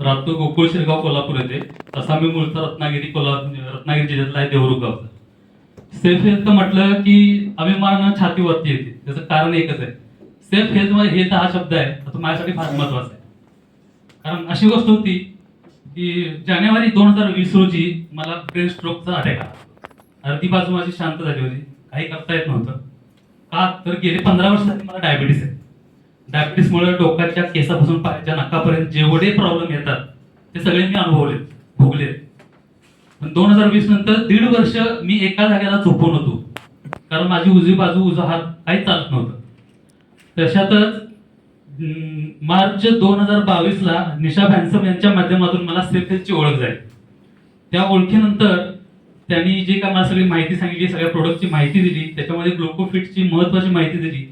राहतो गोकुळ शिरगाव कोल्हापूर येथे तसा मी मूळचा रत्नागिरी कोल्हा रत्नागिरी जिल्ह्यातला आहे देवरुख गावचा सेल्फ हेल्थ म्हटलं की अभिमान छातीवरती येते. त्याचं कारण एकच आहे. सेल्फ हेल्थमध्ये हेल्थ हा शब्द आहे. तो माझ्यासाठी फार महत्त्वाचा आहे. कारण अशी गोष्ट होती की जानेवारी दोन हजार वीस रोजी मला ब्रेन स्ट्रोकचा अटॅक आला. अर्धी बाजू माझी शांत झाली होती. काही करता येत नव्हतं. का? तर गेले पंधरा वर्षासाठी मला डायबिटीस आहे. डायबिटीसमुळे डोक्याच्या केसापासून पायाच्या नाकापर्यंत जेवढे प्रॉब्लेम येतात ते सगळे मी अनुभवले भोगले. पण दोन हजार वीस नंतर दीड वर्ष मी एका जागेला झोपून होतो. कारण माझी उजवी बाजू उजा हात काही चालत नव्हतं. तशातच मार्च दोन हजार बावीसला निशा भॅन्सम यांच्या माध्यमातून मला सेल्फची ओळख झाली. त्या ओळखीनंतर त्यांनी जे काय मला सगळी माहिती सांगितली सगळ्या प्रोडक्टची माहिती दिली त्याच्यामध्ये ग्लुकोफिटची महत्वाची माहिती दिली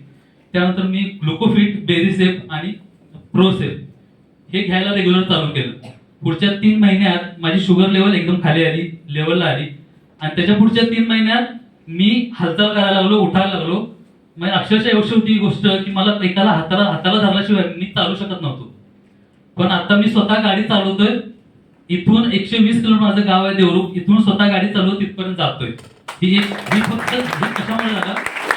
त्यानंतर मी ग्लुकोफिट बेरीसेप आणि प्रोसेप हे घ्यायला रेग्युलर चालू केलं. पुढच्या तीन महिन्यात माझी शुगर लेवल एकदम खाली आली लेवलला आली. आणि त्याच्या पुढच्या तीन महिन्यात मी हालचाल करायला लागलो उठायला लागलो. म्हणजे अक्षरशः एवढी होती गोष्ट की मला एकाला हाताला हाताला धरल्याशिवाय मी चालू शकत नव्हतो. पण आता मी स्वतः गाडी चालवतोय. इथून एकशे वीस किलोमीटर माझं गाव आहे देवरूप. इथून स्वतः गाडी चालवत तिथपर्यंत जातोय. ही एक ही फक्त कशामुळे झाला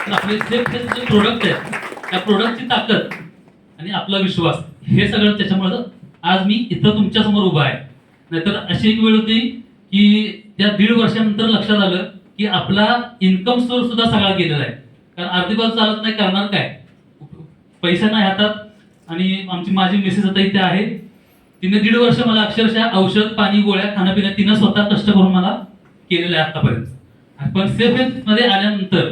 तर आपले सेफ जे प्रोडक्ट आहेत. त्या प्रोडक्टची ताकद आणि आपला विश्वास हे सगळं त्याच्यामुळे आज मी इथं तुमच्यासमोर उभा आहे. नाहीतर अशी एक वेळ होती की त्या दीड वर्षानंतर लक्षात आलं की आपला इन्कम सोर्स सुद्धा सगळा गेलेला आहे. कारण अर्धी बाजू चालत नाही करणार काय? पैसा नाही हातात. आणि आमची माझी मिसेस आता इथे आहे. तिने दीड वर्ष मला अक्षरशः औषध पाणी गोळ्या खाणं पिणं तिनं स्वतः कष्ट करून मला केलेलं आहे आतापर्यंत. पण सेफ हेल्थमध्ये आल्यानंतर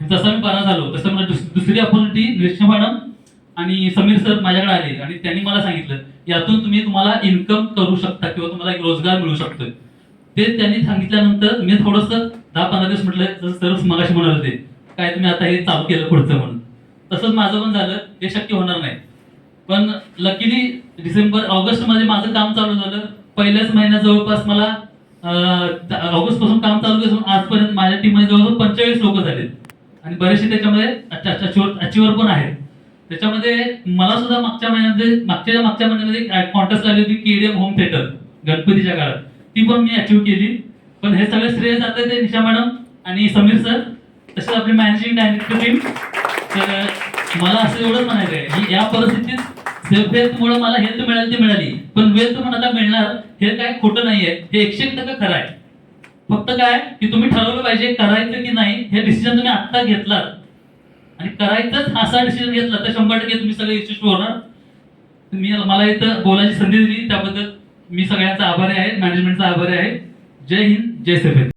जसं मी बरा झालो तसं मला दुसरी ऑपॉर्च्युनिटी रेश्मा मॅडम आणि समीर सर माझ्याकडे आले आणि त्यांनी मला सांगितलं यातून तुम्ही तुम्हाला इन्कम करू शकता किंवा तुम्हाला एक रोजगार मिळू शकतो ते त्यांनी सांगितल्यानंतर मी थोडस दहा पंधरा दिवस म्हटलं जसं मगाशी म्हणाल होते काय तुम्ही आता हे चालू केलं पुढचं म्हणून. तसंच माझं पण झालं हे शक्य होणार नाही. पण लकीली डिसेंबर ऑगस्टमध्ये माझं काम चालू झालं. पहिल्याच महिन्यात जवळपास मला ऑगस्टपासून काम चालू केलं आजपर्यंत माझ्या टीममध्ये जवळजवळ पंचेचाळीस लोक झाले आणि बरेचसे त्याच्यामध्ये अचिवर पण आहेत. त्याच्यामध्ये मला सुद्धा मागच्या महिन्यामध्ये मागच्या मागच्या महिन्यामध्ये कॉन्टेस्ट झाली होती केडीएम होम थिएटर गणपतीच्या काळात. ती पण मी अचीव्ह केली. पण हे सगळे श्रेय जाते ते निशा मॅडम आणि समीर सर. तसेच आपली मॅनेजिंग डायरेक्टर टीम तर मला असं एवढंच म्हणायचं आहे की या परिस्थितीत सेल्फ हेल्थमुळे मला हेल्थ मिळाली ती मिळाली. पण वेल्थ पण आता मिळणार हे काय खोटं नाहीये. हे एकशे एक टक्का खरं आहे. फक्त काय? की तुम्ही ठरवलं पाहिजे करायचं की नाही हे डिसिजन तुम्ही आत्ता घेतलात. आणि करायचंच असा डिसिजन घेतला तर शंभर टक्के तुम्ही सगळे यशस्वी होणार. मी मला इथं बोलायची संधी दिली त्याबद्दल मी सगळ्यांचा आभारी आहे मॅनेजमेंटचा आभारी आहे. जय हिंद जय सेफ